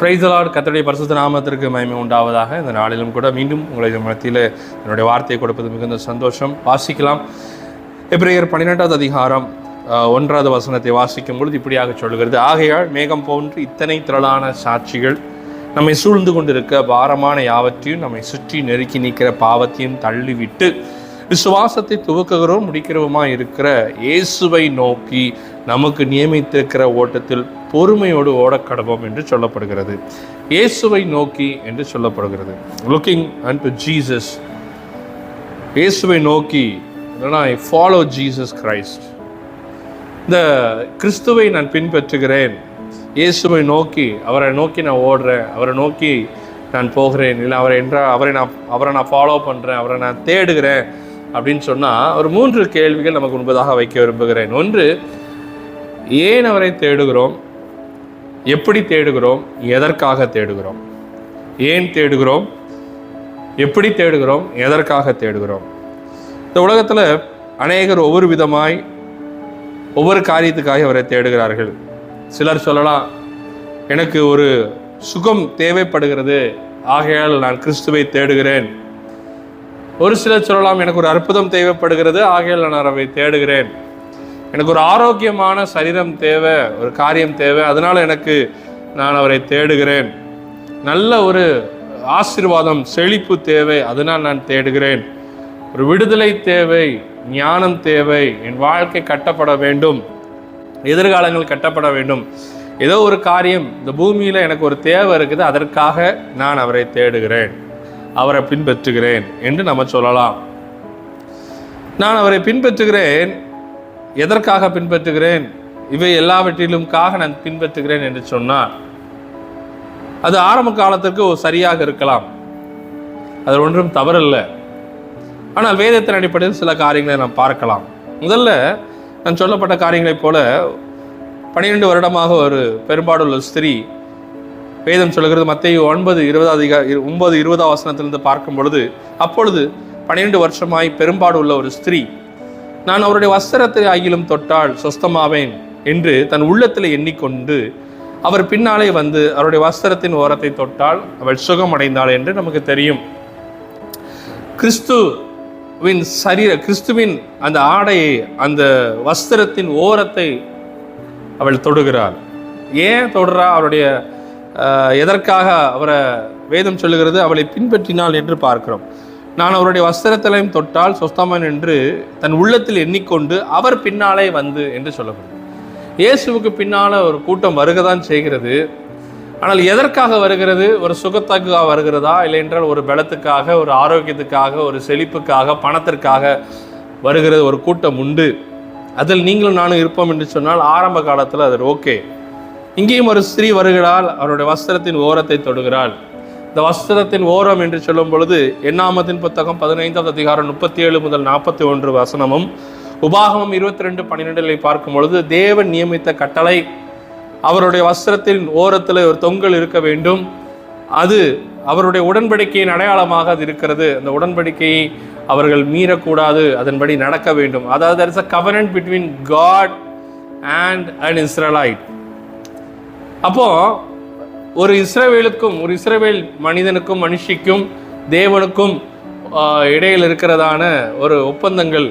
பிரைசலாட் கத்தருடைய பரிசுத்த நாமத்திற்கு மகிமை உண்டாவதாக. இந்த நாளிலும் கூட மீண்டும் உங்களை மத்தியில் என்னுடைய வார்த்தையை கொடுப்பது மிகுந்த சந்தோஷம். வாசிக்கலாம். எப்ரேயர் பன்னிரெண்டாவது அதிகாரம் ஒன்றாவது வசனத்தை வாசிக்கும் பொழுது இப்படியாக சொல்கிறது ஆகையால் மேகம் போன்று இத்தனை திரளான சாட்சிகள் நம்மை சூழ்ந்து கொண்டிருக்க பாரமான யாவற்றையும் நம்மை சுற்றி நெருக்கி நிற்கிற பாவத்தையும் தள்ளிவிட்டு விசுவாசத்தை துவக்குகிறோம் முடிக்கிறவுமாய் இருக்கிற இயேசுவை நோக்கி நமக்கு நியமித்திருக்கிற ஓட்டத்தில் பொறுமையோடு ஓடக்கடவோம் என்று சொல்லப்படுகிறது. இயேசுவை நோக்கி என்று சொல்லப்படுகிறது. லுக்கிங் அண்ட் டு ஜீசஸ் இயேசுவை நோக்கி இல்லைனா ஐ ஃபாலோ ஜீசஸ் கிரைஸ்ட் இந்த கிறிஸ்துவை நான் பின்பற்றுகிறேன். இயேசுவை நோக்கி அவரை நோக்கி நான் ஓடுறேன். அவரை நோக்கி நான் போகிறேன். இல்லை அவரை என்ற அவரை நான் அவரை நான் ஃபாலோ பண்ணுறேன் அவரை நான் தேடுகிறேன். அப்படின்னு சொன்னால் ஒரு மூன்று கேள்விகள் நமக்கு முன்பதாக வைக்க விரும்புகிறேன். ஒன்று ஏன் அவரை தேடுகிறோம்? எப்படி தேடுகிறோம்? எதற்காக தேடுகிறோம்? ஏன் தேடுகிறோம்? எப்படி தேடுகிறோம்? எதற்காக தேடுகிறோம்? இந்த உலகத்தில் அநேகர் ஒவ்வொரு விதமாய் ஒவ்வொரு காரியத்துக்காக அவரை தேடுகிறார்கள். சிலர் சொல்லலாம் எனக்கு ஒரு சுகம் தேவைப்படுகிறது ஆகையால் நான் கிறிஸ்துவை தேடுகிறேன். ஒரு சிலர் சொல்லலாம் எனக்கு ஒரு அற்புதம் தேவைப்படுகிறது ஆகையால் நான் அவரை தேடுகிறேன். எனக்கு ஒரு ஆரோக்கியமான சரீரம் தேவை ஒரு காரியம் தேவை. அதனால் எனக்கு நான் அவரை தேடுகிறேன். நல்ல ஒரு ஆசீர்வாதம் செழிப்பு தேவை அதனால் நான் தேடுகிறேன். ஒரு விடுதலை தேவை ஞானம் தேவை என் வாழ்க்கை கட்டப்பட வேண்டும். எதிர்காலங்கள் கட்டப்பட வேண்டும். ஏதோ ஒரு காரியம் இந்த பூமியில் எனக்கு ஒரு தேவை இருக்குது அதற்காக நான் அவரை தேடுகிறேன். அவரை பின்பற்றுகிறேன் என்று நம்ம சொல்லலாம். நான் அவரை பின்பற்றுகிறேன் எதற்காக பின்பற்றுகிறேன்? இவை எல்லாவற்றிலும்காக நான் பின்பற்றுகிறேன் என்று சொன்னால் அது ஆரம்ப காலத்திற்கு சரியாக இருக்கலாம். அது ஒன்றும் தவறல்ல. ஆனால் வேதத்தின் அடிப்படையில் சில காரியங்களை நாம் பார்க்கலாம். முதல்ல நான் சொல்லப்பட்ட காரியங்களைப் போல பன்னிரெண்டு வருடமாக ஒரு பெரும்பாடுள்ள ஸ்திரீ வேதம் சொல்லுகிறது மத்திய ஒன்பது இருபதாவது ஒன்பது இருபதாம் வசனத்திலிருந்து பார்க்கும் பொழுது அப்பொழுது பன்னிரெண்டு வருஷமாய் பெரும்பாடு உள்ள ஒரு ஸ்திரீ நான் அவருடைய வஸ்திரத்தை ஆகிலும் தொட்டால் சொஸ்தமாவேன் என்று தன் உள்ளத்தில் எண்ணிக்கொண்டு அவர் பின்னாலே வந்து அவருடைய வஸ்திரத்தின் ஓரத்தை தொட்டால் அவள் சுகம் அடைந்தாள் என்று நமக்கு தெரியும். கிறிஸ்துவின் சரீர கிறிஸ்துவின் அந்த ஆடையை அந்த வஸ்திரத்தின் ஓரத்தை அவள் தொடுகிறாள். ஏன் தொடுறா? அவருடைய எதற்காக அவரை வேதம் சொல்லுகிறது? அவளை பின்பற்றினாள் என்று பார்க்கிறோம். நான் அவருடைய வஸ்திரத்திலையும் தொட்டால் சொஸ்தமன் என்று தன் உள்ளத்தில் எண்ணிக்கொண்டு அவர் பின்னாலே வந்து என்று சொல்லப்படுது இயேசுவுக்கு பின்னால ஒரு கூட்டம் வருகதான் செய்கிறது. ஆனால் எதற்காக வருகிறது? ஒரு சுகத்துக்காக வருகிறதா? இல்லை என்றால் ஒரு பலத்துக்காக ஒரு ஆரோக்கியத்துக்காக ஒரு செழிப்புக்காக பணத்திற்காக வருகிறது ஒரு கூட்டம் உண்டு. அதில் நீங்களும் நானும் இருப்போம் என்று சொன்னால் ஆரம்ப காலத்தில் அது ஓகே. இங்கேயும் ஒரு ஸ்திரீ வருகிறாள் அவருடைய வஸ்திரத்தின் ஓரத்தை தொடுகிறாள். இந்த வஸ்திரத்தின் ஓரம் என்று சொல்லும் பொழுது எண்ணாமத்தின் புத்தகம் பதினைந்தாவது அதிகாரம் முப்பத்தி ஏழு முதல் நாற்பத்தி ஒன்று வசனமும் உபாகமம் இருபத்தி ரெண்டு பன்னிரெண்டில் பார்க்கும் பொழுது தேவன் நியமித்த கட்டளை அவருடைய வஸ்திரத்தின் ஓரத்தில் ஒரு தொங்கல் இருக்க வேண்டும். அது அவருடைய உடன்படிக்கையின் அடையாளமாக அது இருக்கிறது. அந்த உடன்படிக்கையை அவர்கள் மீறக்கூடாது. அதன்படி நடக்க வேண்டும். அதாவது there is a covenant between God and an Israelite அப்போது ஒரு இஸ்ரவேலுக்கும் ஒரு இஸ்ரவேல் மனிதனுக்கும் மனுஷிக்கும் தேவனுக்கும் இடையில் இருக்கிறதான ஒரு ஒப்பந்தங்கள்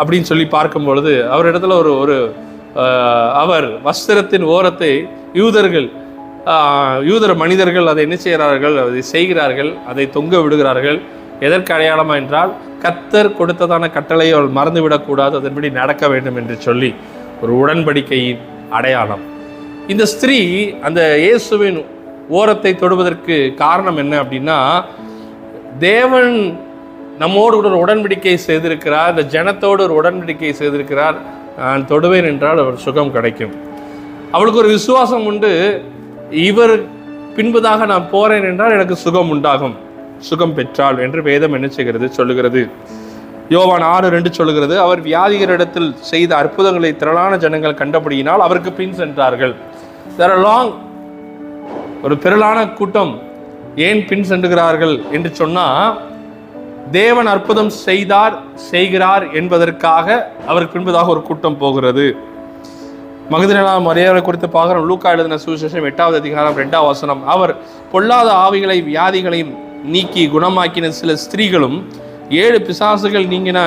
அப்படின்னு சொல்லி பார்க்கும் பொழுது அவரிடத்துல ஒரு ஒரு அவர் வஸ்திரத்தின் ஓரத்தை யூதர்கள் யூதர் மனிதர்கள் அதை என்ன செய்கிறார்கள்? அதை செய்கிறார்கள் அதை தொங்க விடுகிறார்கள். எதற்கு அடையாளமா என்றால் கத்தர் கொடுத்ததான கட்டளையை அவள் மறந்துவிடக்கூடாது அதன்படி நடக்க வேண்டும் என்று சொல்லி ஒரு உடன்படிக்கையின் அடையாளம். இந்த ஸ்திரீ அந்த இயேசுவின் ஓரத்தை தொடுவதற்கு காரணம் என்ன அப்படின்னா தேவன் நம்மோடு ஒரு உடன்படிக்கை செய்திருக்கிறார் இந்த ஜனத்தோடு ஒரு உடன்படிக்கை செய்திருக்கிறார் நான் தொடுவேன் என்றால் அவர் சுகம் கிடைக்கும். அவளுக்கு ஒரு விசுவாசம் உண்டு இவர் பின்பதாக நான் போறேன் என்றால் எனக்கு சுகம் உண்டாகும். சுகம் பெற்றாள் என்று வேதம் என்ன செய்கிறது? சொல்லுகிறது. யோவான் ஆறு ரெண்டு சொல்லுகிறது அவர் வியாதிகரிடத்தில் செய்த அற்புதங்களை திரளான ஜனங்கள் கண்டபடியினால் அவருக்கு பின் சென்றார்கள். தேர் லாங் ஒரு திரளான கூட்டம் ஏன் பின் சென்றுகிறார்கள் என்று சொன்னால் தேவன் அற்புதம் செய்தார் செய்கிறார் என்பதற்காக அவருக்கு பின்பதாக ஒரு கூட்டம் போகிறது. மகதினா மரியாதை குறித்து பார்க்குறோம். லூக்கா எழுதின சுவிசேஷம் எட்டாவது அதிகாரம் ரெண்டாவது வசனம். அவர் பொல்லாத ஆவிகளை வியாதிகளையும் நீக்கி குணமாக்கின சில ஸ்திரீகளும் ஏழு பிசாசுகள் நீங்கின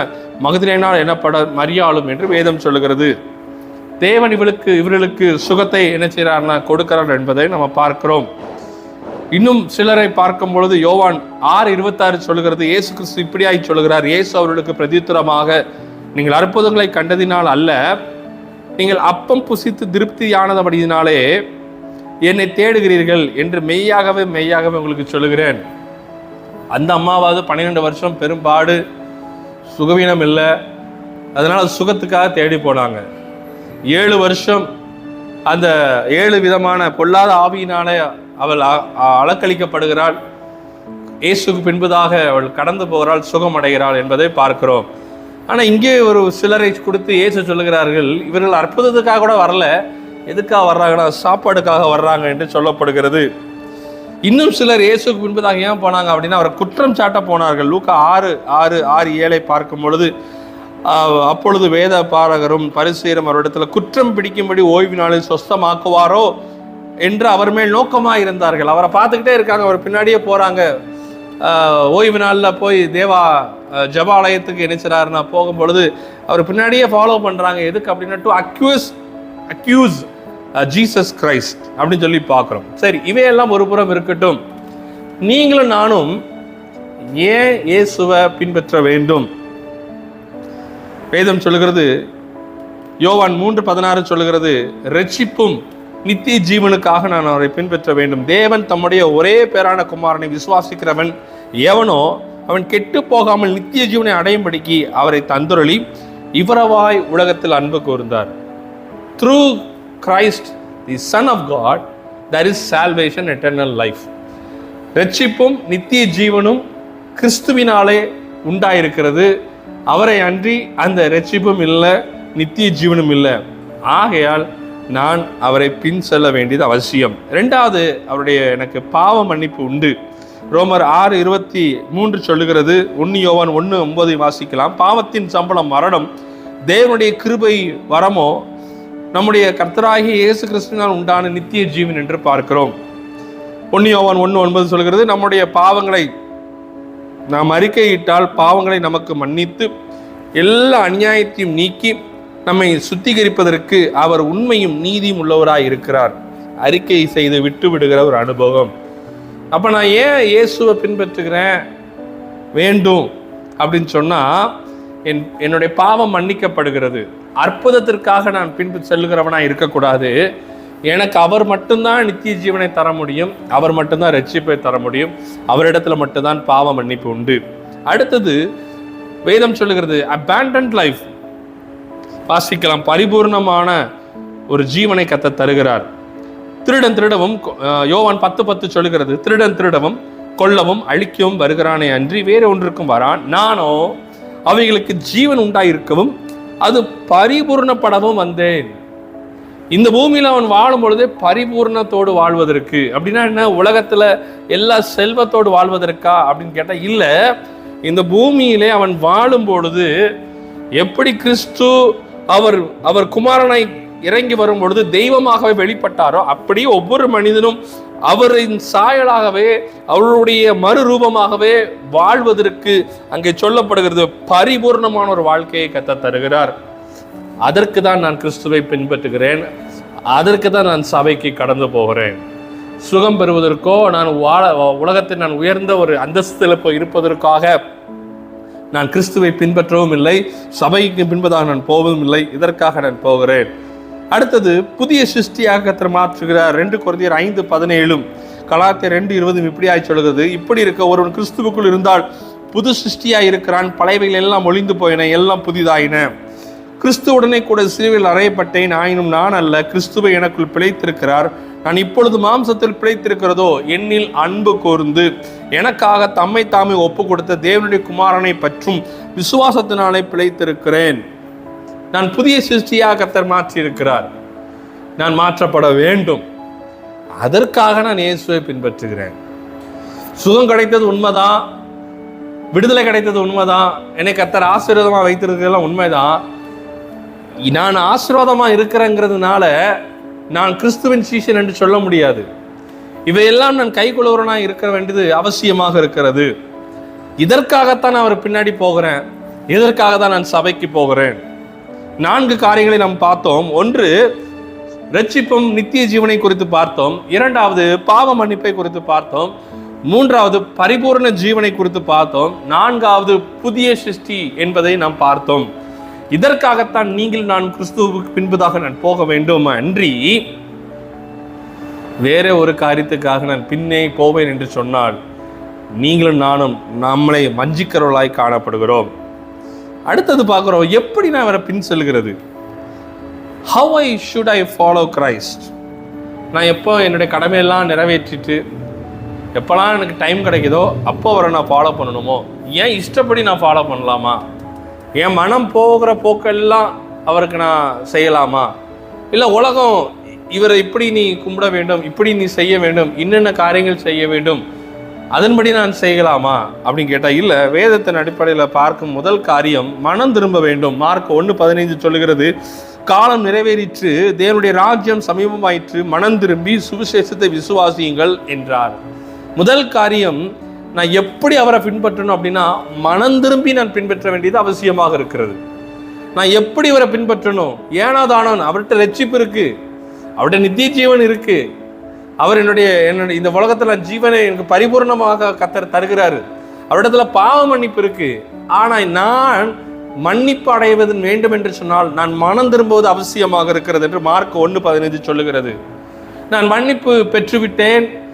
மகதினால் எனப்பட மரியாளும் என்று வேதம் சொல்லுகிறது. தேவன் இவளுக்கு இவர்களுக்கு சுகத்தை என்ன செய்கிறார்னா கொடுக்கிறார் என்பதை நம்ம பார்க்கிறோம். இன்னும் சிலரை பார்க்கும் பொழுது யோவான் ஆறு இருபத்தாறு சொல்கிறது இயேசு கிறிஸ்து இப்படியாய் சொல்கிறார் இயேசு அவர்களுக்கு பிரதித்துரமாக நீங்கள் அற்புதங்களை கண்டதினால் அல்ல நீங்கள் அப்பம் புசித்து திருப்தியானதபடியினாலே என்னை தேடுகிறீர்கள் என்று மெய்யாகவே மெய்யாகவே உங்களுக்கு சொல்லுகிறேன். அந்த அம்மாவாவது பன்னிரெண்டு வருஷம் பெரும்பாடு சுகவீனம் இல்லை அதனால் சுகத்துக்காக தேடி போனாங்க. ஏழு வருஷம் அந்த ஏழு விதமான பொல்லாத ஆவியினாலே அவள் அ- அலக்களிக்கப்படுகிறாள் இயேசுக்கு பின்பதாக அவள் கடந்து போகிறாள் சுகம் அடைகிறாள் என்பதை பார்க்கிறோம். ஆனால் இங்கே ஒரு சிலரை கொடுத்து இயேசு சொல்லுகிறார்கள் இவர்கள் அற்புதத்துக்காக கூட வரல. எதுக்காக வர்றாங்கன்னா சாப்பாடுக்காக வர்றாங்க என்று சொல்லப்படுகிறது. இன்னும் சிலர் இயேசுக்கு பின்பதாக ஏன் போனாங்க அப்படின்னா அவரை குற்றம் சாட்ட போனார்கள். லூக்கா ஆறு ஆறு ஆறு ஏழை பார்க்கும் பொழுது அப்பொழுது வேத பாரகரும் பரிசீரம் அவரிடத்தில் குற்றம் பிடிக்கும்படி ஓய்வு நாளில் சொஸ்தமாக்குவாரோ என்று அவர் மேல் நோக்கமாக இருந்தார்கள் அவரை பார்த்துக்கிட்டே இருக்காங்க. அவர் பின்னாடியே போகிறாங்க ஓய்வு நாளில் போய் தேவா ஆஹ், ஜெபாலயத்துக்கு இணைச்சிறாருன்னா போகும்பொழுது அவர் பின்னாடியே ஃபாலோ பண்ணுறாங்க எதுக்கு அப்படின்னா to accuse accuse Jesus Christ அப்படின்னு சொல்லி பார்க்குறோம். சரி இவையெல்லாம் ஒரு புறம் இருக்கட்டும். நீங்களும் நானும் ஏன் இயேசுவை பின்பற்ற வேண்டும்? வேதம் சொல்லுகிறது யோவான் மூன்று பதினாறு சொல்லுகிறது ரட்சிப்பும் நித்திய ஜீவனுக்காக நான் அவரை பின்பற்ற வேண்டும். தேவன் தம்முடைய ஒரே பேரான குமாரனை விசுவாசிக்கிறவன் எவனோ அவன் கெட்டு போகாமல் நித்திய ஜீவனை அடையும்படிக்கு அவரை தந்துரளி இவரவாய் உலகத்தில் அன்பு கூர்ந்தார். Through Christ the son of God there is salvation eternal life ரட்சிப்பும் நித்திய ஜீவனும் கிறிஸ்துவினாலே உண்டாயிருக்கிறது. அவரை அன்றி அந்த ரட்சிப்பும் இல்லை நித்திய ஜீவனும் இல்லை. ஆகையால் நான் அவரை பின் செல்ல வேண்டியது அவசியம். ரெண்டாவது அவருடைய எனக்கு பாவ மன்னிப்பு உண்டு. ரோமர் ஆறு இருபத்தி மூன்று சொல்லுகிறது ஒன்னு யோவான் ஒன்று ஒன்பதை வாசிக்கலாம். பாவத்தின் சம்பளம் மரணம் தேவனுடைய கிருபை வரமோ நம்முடைய கர்த்தராகிய இயேசு கிறிஸ்துவினால் உண்டான நித்திய ஜீவன் என்று பார்க்கிறோம். ஒன்று யோவான் ஒன்று ஒன்பது சொல்கிறது நம்முடைய பாவங்களை நாம் அறிக்கையிட்டால் பாவங்களை நமக்கு மன்னித்து எல்லா அநியாயத்தையும் நீக்கி நம்மை சுத்திகரிப்பதற்கு அவர் உண்மையும் நீதியும் உள்ளவராய் இருக்கிறார். அறிக்கை செய்து விட்டு விடுகிற ஒரு அனுபவம். அப்போ நான் ஏன் இயேசுவை பின்பற்றுகிறேன்? வேண்டும் அப்படின்னு சொன்னால் என் என்னுடைய பாவம் மன்னிக்கப்படுகிறது. அற்புதத்திற்காக நான் பின்பு செல்கிறவனாக இருக்கக்கூடாது. எனக்கு அவர் மட்டும்தான் நித்திய ஜீவனை தர முடியும் அவர் மட்டும்தான் ரட்சிப்பை தர முடியும் அவரிடத்துல மட்டும்தான் பாவ மன்னிப்பு உண்டு. அடுத்தது வேதம் சொல்லுகிறது அபேண்டன்ட் லைஃப் வாசிக்கலாம். பரிபூர்ணமான ஒரு ஜீவனை கத்த தருகிறார். திருடன் திருடவும் யோவான் பத்து பத்து சொல்லுகிறது திருடன் திருடவும் கொல்லவும் அழிக்கவும் வருகிறானே அன்றி வேறு ஒன்றுக்கும் வரான் நானோ அவைகளுக்கு ஜீவன் உண்டாயிருக்கவும் அது பரிபூர்ணப்படவும் வந்தேன். இந்த பூமியில் அவன் வாழும் பொழுதே பரிபூர்ணத்தோடு வாழ்வதற்கு. அப்படின்னா என்ன? உலகத்தில் எல்லா செல்வத்தோடு வாழ்வதற்கா? அப்படின்னு கேட்டால் இல்லை. இந்த பூமியிலே அவன் வாழும் பொழுது எப்படி கிறிஸ்து அவர் அவர் குமாரனை இறங்கி வரும் பொழுது தெய்வமாகவே வெளிப்பட்டாரோ அப்படி ஒவ்வொரு மனிதனும் அவரின் சாயலாகவே அவருடைய மறுரூபமாகவே வாழ்வதற்கு அங்கே சொல்லப்படுகிறது. பரிபூர்ணமான ஒரு வாழ்க்கையை கத்த தருகிறார். அதற்கு தான் நான் கிறிஸ்துவை பின்பற்றுகிறேன். அதற்கு தான் நான் சபைக்கு கடந்து போகிறேன். சுகம் பெறுவதற்கோ நான் வாழ உலகத்தில் நான் உயர்ந்த ஒரு அந்தஸ்தில் போய் இருப்பதற்காக நான் கிறிஸ்துவை பின்பற்றவும் இல்லை சபைக்கு பின்பதாக நான் போவதும் இல்லை இதற்காக நான் போகிறேன். அடுத்தது புதிய சிருஷ்டியாக மாற்றுகிறார். ரெண்டு குறைந்தர் ஐந்து பதினேழும் கலாத்திய ரெண்டு இருபதும் இப்படியாய் சொல்கிறது இப்படி இருக்க ஒருவன் கிறிஸ்துவுக்குள் இருந்தால் புது சிருஷ்டியாக இருக்கிறான் பழையவைகள் எல்லாம் ஒளிந்து போயின எல்லாம் புதிதாயின. கிறிஸ்துவுடனே கூட சிலுவையில் அறையப்பட்டேன். ஆயினும் நான் அல்ல கிறிஸ்துவை எனக்குள் பிழைத்திருக்கிறார். நான் இப்பொழுது மாம்சத்தில் பிழைத்திருக்கிறதோ என்னில் அன்பு கூர்ந்து. எனக்காக தம்மை தாமே ஒப்பு கொடுத்த தேவனுடைய குமாரனை பற்றும் விசுவாசத்தினாலே பிழைத்திருக்கிறேன். நான் புதிய சிருஷ்டியாக கத்தர் மாற்றியிருக்கிறார். நான் மாற்றப்பட வேண்டும். அதற்காக நான் இயேசுவை பின்பற்றுகிறேன். சுகம் கிடைத்தது உண்மைதான். விடுதலை கிடைத்தது உண்மைதான். என்னை கத்தர் ஆசீர்வாதமாக வைத்திருக்கிறதெல்லாம் உண்மைதான். நான் ஆசீர்வாதமாக இருக்கிறேங்கிறதுனால நான் கிறிஸ்துவின் சீசன் என்று சொல்ல முடியாது. இவையெல்லாம் நான் கைக்குழுவரனாக இருக்க வேண்டியது அவசியமாக இருக்கிறது. இதற்காகத்தான் நான் அவர் பின்னாடி போகிறேன். இதற்காக தான் நான் சபைக்கு போகிறேன். நான்கு காரியங்களை நாம் பார்த்தோம். ஒன்று ரட்சிப்பும் நித்திய ஜீவனை குறித்து பார்த்தோம். இரண்டாவது பாவ மன்னிப்பை குறித்து பார்த்தோம். மூன்றாவது பரிபூர்ண ஜீவனை குறித்து பார்த்தோம். நான்காவது புதிய சிருஷ்டி என்பதை நாம் பார்த்தோம். இதற்காகத்தான் நீங்கள் நான் கிறிஸ்துவுக்கு பின்புதாக நான் போக வேண்டும் அன்றி வேற ஒரு காரியத்துக்காக நான் பின்னே போவேன் என்று சொன்னால் நீங்களும் நானும் நம்மளை வஞ்சிக்கிறவர்களாய் காணப்படுகிறோம். அடுத்தது பார்க்குறோம் எப்படி நான் அவரை பின் செல்கிறது? How I should I follow Christ நான் எப்போ என்னுடைய கடமையெல்லாம் நிறைவேற்றிட்டு எப்போல்லாம் எனக்கு டைம் கிடைக்குதோ அப்போ அவரை நான் ஃபாலோ பண்ணணுமோ? ஏன் இஷ்டப்படி நான் ஃபாலோ பண்ணலாமா? என் மனம் போகிற போக்கெல்லாம் அவருக்கு நான் செய்யலாமா? இல்லை உலகம் இவரை இப்படி நீ கும்பிட வேண்டும் இப்படி நீ செய்ய வேண்டும் என்னென்ன காரியங்கள் செய்ய வேண்டும் அதன்படி நான் செய்யலாமா? அப்படின்னு கேட்டால் இல்லை வேதத்தின் அடிப்படையில் பார்க்கும் முதல் காரியம் மனம் திரும்ப வேண்டும். மார்க் ஒன்று பதினைந்து சொல்லுகிறது காலம் நிறைவேறிற்று தேவனுடைய ராஜ்யம் சமீபமாயிற்று மனம் திரும்பி சுவிசேஷத்தை விசுவாசியுங்கள் என்றார். முதல் காரியம் நான் எப்படி அவரை பின்பற்றணும் அப்படின்னா மனம் திரும்பி நான் பின்பற்ற வேண்டியது அவசியமாக இருக்கிறது. நான் எப்படி இவரை பின்பற்றணும்? ஏனாதானவன் அவர்கிட்ட ரட்சிப்பு இருக்கு. அவர்கிட்ட நித்திய ஜீவன் இருக்கு. அவர் என்னுடைய என்னுடைய இந்த உலகத்தில் ஜீவனை எனக்கு பரிபூர்ணமாக கத்தர் தருகிறாரு. அவரிடத்துல பாவ மன்னிப்பு இருக்கு. ஆனால் நான் மன்னிப்பு அடைவது வேண்டும் என்று சொன்னால் நான் மனம் திரும்புவது அவசியமாக இருக்கிறது என்று மார்க் ஒன்று பதினைந்து சொல்லுகிறது. நான் மன்னிப்பு பெற்றுவிட்டேன்.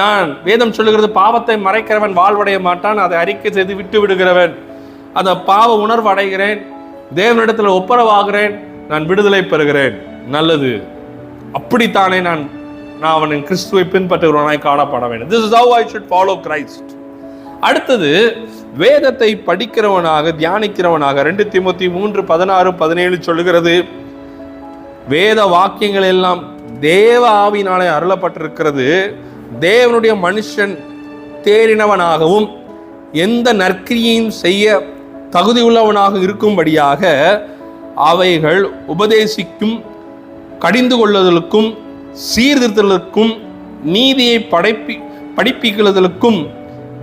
நான் வேதம் சொல்லுகிறது பாவத்தை மறைக்கிறவன் வாழ்வடைய மாட்டான் அதை அறிக்கை செய்து விட்டு விடுகிறவன். அந்த பாவ உணர்வு அடைகிறேன் தேவனிடத்தில் ஒப்புரவாகிறேன் நான் விடுதலை பெறுகிறேன். நல்லது. அப்படித்தானே நான் நான் அவனின் கிறிஸ்துவை பின்பற்றுகிறவனாய் காணப்பட வேண்டும். This is how I should follow Christ அடுத்தது வேதத்தை படிக்கிறவனாக தியானிக்கிறவனாக ரெண்டு திமுத்தி மூன்று பதினாறு பதினேழு சொல்லுகிறது வேத வாக்கியங்கள் எல்லாம் தேவ ஆவினாலே அருளப்பட்டிருக்கிறது. தேவனுடைய மனுஷன் தேறினவனாகவும் எந்த நற்கிரியையும் செய்ய தகுதியுள்ளவனாக இருக்கும்படியாக அவைகள் உபதேசிக்கும் கடிந்து கொள்ளுதலுக்கும் சீர்திருத்தலுக்கும் நீதியை படைப்பி படிப்பிக்கிறதற்கும்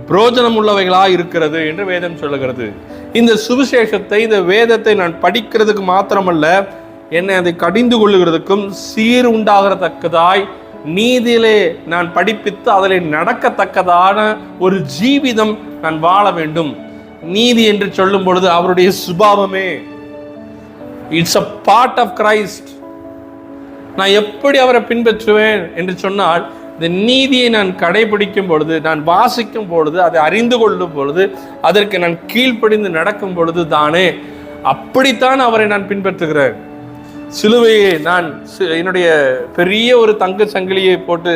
பிரோஜனம் உள்ளவைகளாக இருக்கிறது என்று வேதம் சொல்லுகிறது. இந்த சுவிசேஷத்தை இந்த வேதத்தை நான் படிக்கிறதுக்கு மாத்திரமல்ல என்னை அதை கடிந்து கொள்ளுகிறதுக்கும் சீர் உண்டாகிறதக்கதாய் நீதியிலே நான் படிப்பித்து அதில் நடக்கத்தக்கதான ஒரு ஜீவிதம் நான் வாழ வேண்டும். நீதி என்று சொல்லும் பொழுது அவருடைய சுபாவமே. It's a part of Christ நான் எப்படி அவரை பின்பற்றுவேன் என்று சொன்னால் இந்த நீதியை நான் கடைபிடிக்கும் பொழுது நான் வாசிக்கும் பொழுது அதை அறிந்து கொள்ளும் பொழுது அதற்கு நான் கீழ்ப்படிந்து நடக்கும் பொழுது தானே அப்படித்தான் அவரை நான் பின்பற்றுகிறேன். சிலுவையை நான் என்னுடைய பெரிய ஒரு தங்க சங்கிலியை போட்டு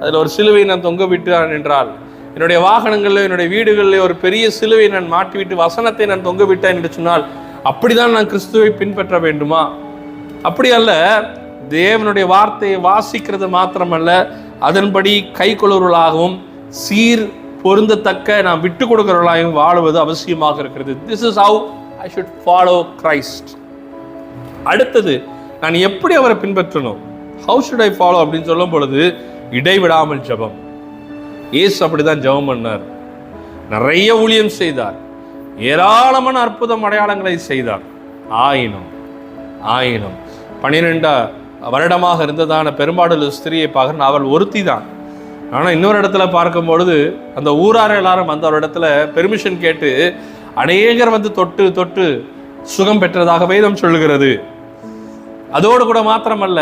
அதில் ஒரு சிலுவையை நான் தொங்க விட்டான் என்றால் என்னுடைய வாகனங்களில் என்னுடைய வீடுகளில் ஒரு பெரிய சிலுவையை நான் மாட்டிவிட்டு வசனத்தை நான் தொங்க விட்டேன் என்று சொன்னால் அப்படிதான் நான் கிறிஸ்துவை பின்பற்ற வேண்டுமா? அப்படி அல்ல தேவனுடைய வார்த்தையை வாசிக்கிறது மாத்திரமல்ல அதன்படி கை கொள்வர்களாகவும் சீர் பொருந்தத்தக்க நாம் விட்டு கொடுக்கிறவர்களாகவும் வாழுவது அவசியமாக இருக்கிறது. This is how I should follow Christ அடுத்தது நான் எப்படி அவரை பின்பற்றணும் ஹவு ஷுட் ஐ ஃபாலோ அப்படின்னு சொல்லும் பொழுது இடைவிடாமல் ஜெபம். ஏசு அப்படிதான் ஜெபம் பண்ணார். நிறைய ஊழியம் செய்தார். ஏராளமான அற்புதம் அடையாளங்களை செய்தார். ஆயினும் ஆயினும் பன்னிரெண்டா வருடமாக இருந்ததான பெரும்பாடல் ஸ்திரியை பகர் அவள் ஒருத்தி தான் ஆனால் இன்னொரு இடத்துல பார்க்கும் பொழுது அந்த ஊரார் எல்லாரும் வந்த ஒரு இடத்துல பெர்மிஷன் கேட்டு அநேகர் வந்து தொட்டு தொட்டு சுகம் பெற்றதாக வேதம் சொல்லுகிறது. அதோடு கூட மாத்திரமல்ல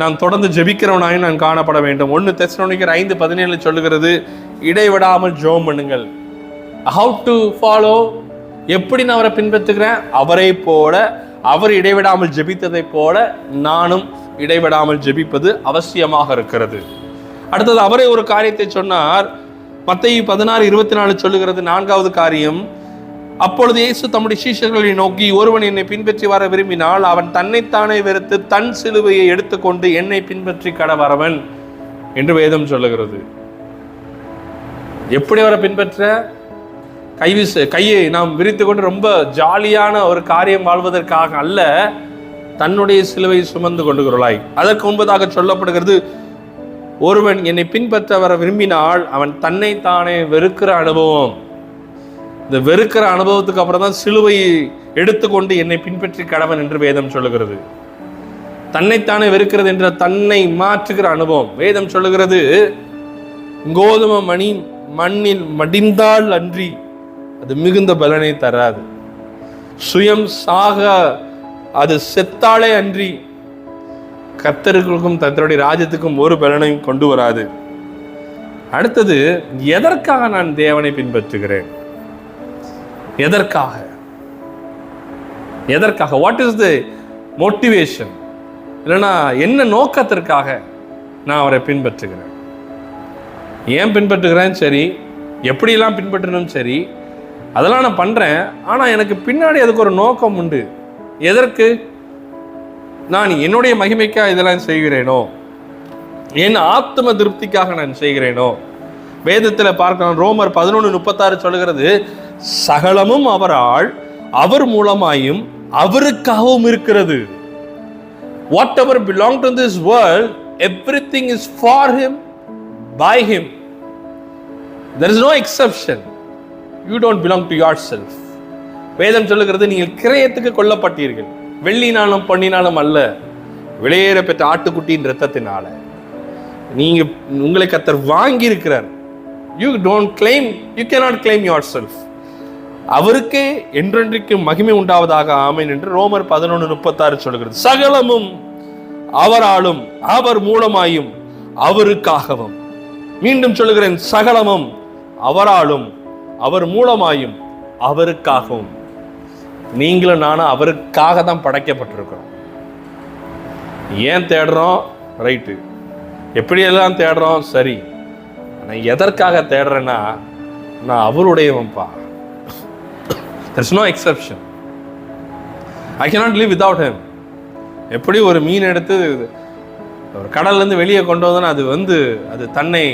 நான் தொடர்ந்து ஜெபிக்கிறவனாயும் நான் காணப்பட வேண்டும். ஒன்று தெசலோனிக்கர் ஐந்து பதினேழு சொல்லுகிறது இடைவிடாமல் ஜோம் பண்ணுங்கள். ஹவு டு ஃபாலோ எப்படி நான் அவரை பின்பற்றுகிறேன்? அவரை போல அவர் இடைவிடாமல் ஜெபித்ததை போல நானும் இடைவிடாமல் ஜெபிப்பது அவசியமாக இருக்கிறது. அடுத்தது அவரே ஒரு காரியத்தை சொன்னார். மத்தேயு பதினாறு இருபத்தி நாலு சொல்லுகிறது நான்காவது காரியம் அப்பொழுது இயேசு தம்முடைய சீஷர்களை நோக்கி ஒருவன் என்னை பின்பற்றி வர விரும்பினால் அவன் தன்னைத்தானே வெறுத்து தன் சிலுவையை எடுத்துக்கொண்டு என்னை பின்பற்றி கடவரவன் என்று வேதம் சொல்லுகிறது. எப்படி அவரை பின்பற்ற? கைவிச கையை நாம் விரித்து கொண்டு ரொம்ப ஜாலியான ஒரு காரியம் வாழ்வதற்காக அல்ல தன்னுடைய சிலுவை சுமந்து கொண்டுகிறாய் அதற்கு முன்பதாக சொல்லப்படுகிறது ஒருவன் என்னை பின்பற்ற வர விரும்பினால் அவன் தன்னை தானே வெறுக்கிற அனுபவம். இந்த வெறுக்கிற அனுபவத்துக்கு அப்புறம் தான் சிலுவையை எடுத்துக்கொண்டு என்னை பின்பற்றி கடவன் என்று வேதம் சொல்லுகிறது. தன்னைத்தானே வெறுக்கிறது என்ற தன்னை மாற்றுகிற அனுபவம். வேதம் சொல்லுகிறது கோதுமை மணி மண்ணில் மடிந்தால் அன்றி அது மிகுந்த பலனை தராது. சுயம் சாக அது செத்தாலே அன்றி கத்தர்களுக்கும் தத்தருடைய ராஜ்யத்துக்கும் ஒரு பலனையும் கொண்டு வராது. அடுத்தது எதற்காக நான் தேவனை பின்பற்றுகிறேன்? எதற்காக? எதற்காக? வாட் இஸ் த மோட்டிவேஷன் இல்லைன்னா என்ன நோக்கத்திற்காக நான் அவரை பின்பற்றுகிறேன்? ஏன் பின்பற்றுகிறேன்? சரி எப்படியெல்லாம் பின்பற்றணும்? சரி அதெல்லாம் நான் பண்ணுறேன் ஆனால் எனக்கு பின்னாடி அதுக்கு ஒரு நோக்கம் உண்டு. எதற்கு? நான் என்னுடைய மகிமைக்காக இதெல்லாம் செய்கிறேனோ என் ஆத்ம திருப்திக்காக நான் செய்கிறேனோ. வேதத்தில் பார்க்கலாம். ரோமர் பதினொன்று முப்பத்தாறு சொல்கிறது சகலமும் அவரால் அவர் மூலமாயும் அவருக்காகவும் இருக்கிறது. Whatever belong to this world everything is for him by him there is no exception you don't belong to yourself வேதம் சொல்லுகிறது நீங்கள் கிரயத்துக்கு கொல்லப்பட்டீர்கள். வெள்ளினாலும் பொன்னினாலும் அல்ல விலையேற பெற்ற ஆட்டுக்குட்டியின் ரத்தத்தினால நீங்க உங்களை கத்தர் வாங்கி இருக்கிறார் you don't claim you cannot claim yourself அவருக்கே என்றென்றைக்கு மகிமை உண்டாவதாக ஆமேன் என்று ரோமர் பதினொன்று முப்பத்தாறு சொல்கிறது சகலமும் அவராலும் அவர் மூலமாயும் அவருக்காகவும். மீண்டும் சொல்கிறேன் சகலமும் அவராலும் அவர் மூலமாயும் அவருக்காகவும். நீங்களும் நானும் அவருக்காக தான் படைக்கப்பட்டிருக்கிறோம். ஏன் தேடுறோம்? ரைட்டு. எப்படியெல்லாம் தேடுறோம்? சரி. ஆனால் எதற்காக தேடுறேன்னா நான் அவருடையவன்ப்பா. There's no exception I cannot live without him. எப்படி ஒரு மீன் எடுத்து ஒரு கடல்லேருந்து வெளியே கொண்டு வந்தோன்னா அது வந்து அது தன்னை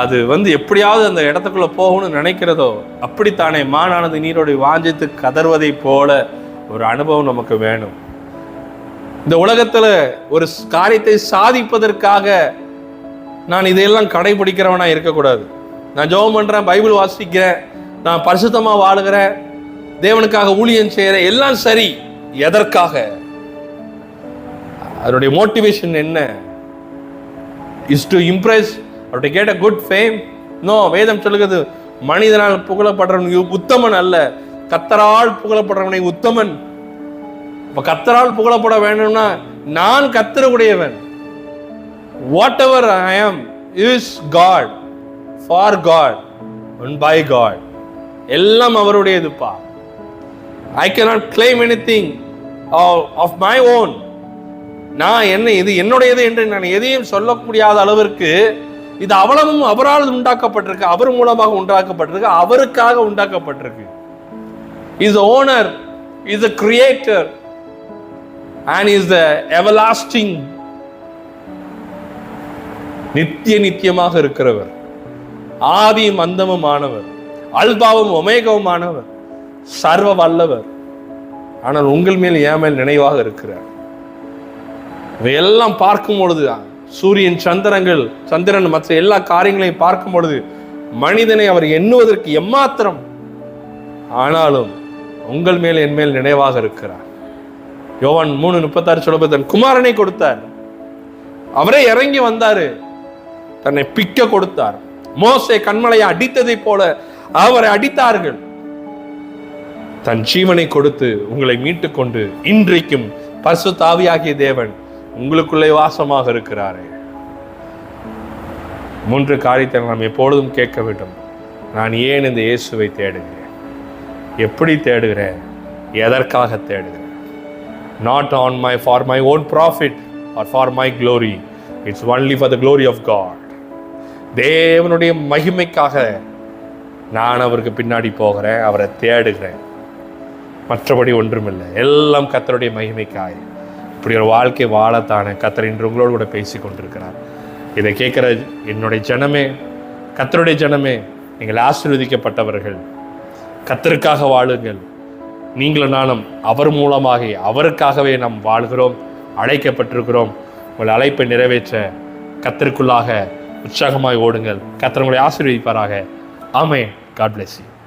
அது வந்து எப்படியாவது அந்த இடத்துக்குள்ளே போகணும்னு நினைக்கிறதோ அப்படித்தானே மானானது நீரோடு வாஞ்சித்து கதர்வதை போல ஒரு அனுபவம் நமக்கு வேணும். இந்த உலகத்தில் ஒரு காரியத்தை சாதிப்பதற்காக நான் இதையெல்லாம் கடைபிடிக்கிறவனாக இருக்கக்கூடாது. நான் ஜெபம் பண்ணுறேன் பைபிள் வாசிக்கிறேன் நான் பரிசுத்தமாக வாழுகிறேன் தேவனுக்காக ஊழியம் செய்கிறேன் எல்லாம் சரி. எதற்காக? அதனுடைய மோட்டிவேஷன் என்ன? இஸ் டு இம்ப்ரெஸ் அவர் to get good fame no வேதம் சொல்லுகிறது மனிதனால் புகழப்படுறவன் உத்தமன் அல்ல. கத்தரால் புகழப்படுறவனை உத்தமன். இப்போ கத்தரால் புகழப்பட வேண்டும்னா நான் கத்தரக்கூடியவன் whatever I am is God for God one by God எல்லாம் அவருடையதுப்பா. I cannot claim anything of my own நான் என்ன இது என்னுடையது என்று நான் எதையும் சொல்ல முடியாத அளவிற்கு இது அவலமும் அவரால் உண்டாக்கப்பட்டிருக்கு. அவர் மூலமாக உண்டாக்கப்பட்டிருக்கு. அவருக்காக உண்டாக்கப்பட்டிருக்கு. Is owner is a creator and is the everlasting நித்திய நித்தியமாக இருக்கிறவர். ஆதியும் அந்தமும் ஆனவர். அல்பாவும் ஒமேகவும் ஆனவர். சர்வ வல்லவர் ஆனால் உங்கள் மேல் ஏன் மேல் நினைவாக இருக்கிறார். இவையெல்லாம் பார்க்கும் பொழுது சூரியன் சந்திரங்கள் சந்திரன் மற்ற எல்லா காரியங்களையும் பார்க்கும் பொழுது மனிதனை அவர் எண்ணுவதற்கு எம்மாத்திரம். ஆனாலும் உங்கள் மேல் என் மேல் நினைவாக இருக்கிறார். யோவான் மூணு முப்பத்தாறு சொல்லும்போது தன் குமாரனை கொடுத்தார். அவரே இறங்கி வந்தாரு. தன்னை பிக்க கொடுத்தார். மோசை கண்மலையை அடித்ததை போல அவரை அடித்தார்கள். தன் ஜீவனை கொடுத்து உங்களை மீட்டு கொண்டு இன்றைக்கும் பசு தாவியாகிய தேவன் உங்களுக்குள்ளே வாசமாக இருக்கிறாரே. மூன்று காரியத்தை நாம் எப்பொழுதும் கேட்க வேண்டும். நான் ஏன் இந்த இயேசுவை தேடுகிறேன்? எப்படி தேடுகிறேன்? எதற்காக தேடுகிறேன்? Not on my for my own profit or for my glory it's only for the glory of God தேவனுடைய மகிமைக்காக நான் அவருக்கு பின்னாடி போகிறேன் அவரை தேடுகிறேன். மற்றபடி ஒன்றுமில்லை. எல்லாம் கத்தருடைய மகிமைக்காய். இப்படி ஒரு வாழ்க்கை வாழத்தானே கத்தர் இன்று உங்களோடு கூட பேசி கொண்டிருக்கிறார். இதை கேட்குற என்னுடைய ஜனமே கத்தருடைய ஜனமே நீங்கள் ஆசீர்வதிக்கப்பட்டவர்கள். கத்தருக்காக வாழுங்கள். நீங்களும் நானும் அவர் மூலமாக அவருக்காகவே நாம் வாழ்கிறோம் அழைக்கப்பட்டிருக்கிறோம். உங்கள் அழைப்பை நிறைவேற்ற கத்தருக்குள்ளாக உற்சாகமாய் ஓடுங்கள். கத்தர் உங்களை ஆசீர்வதிப்பாராக. ஆமே காட் பிளெஸ் யூ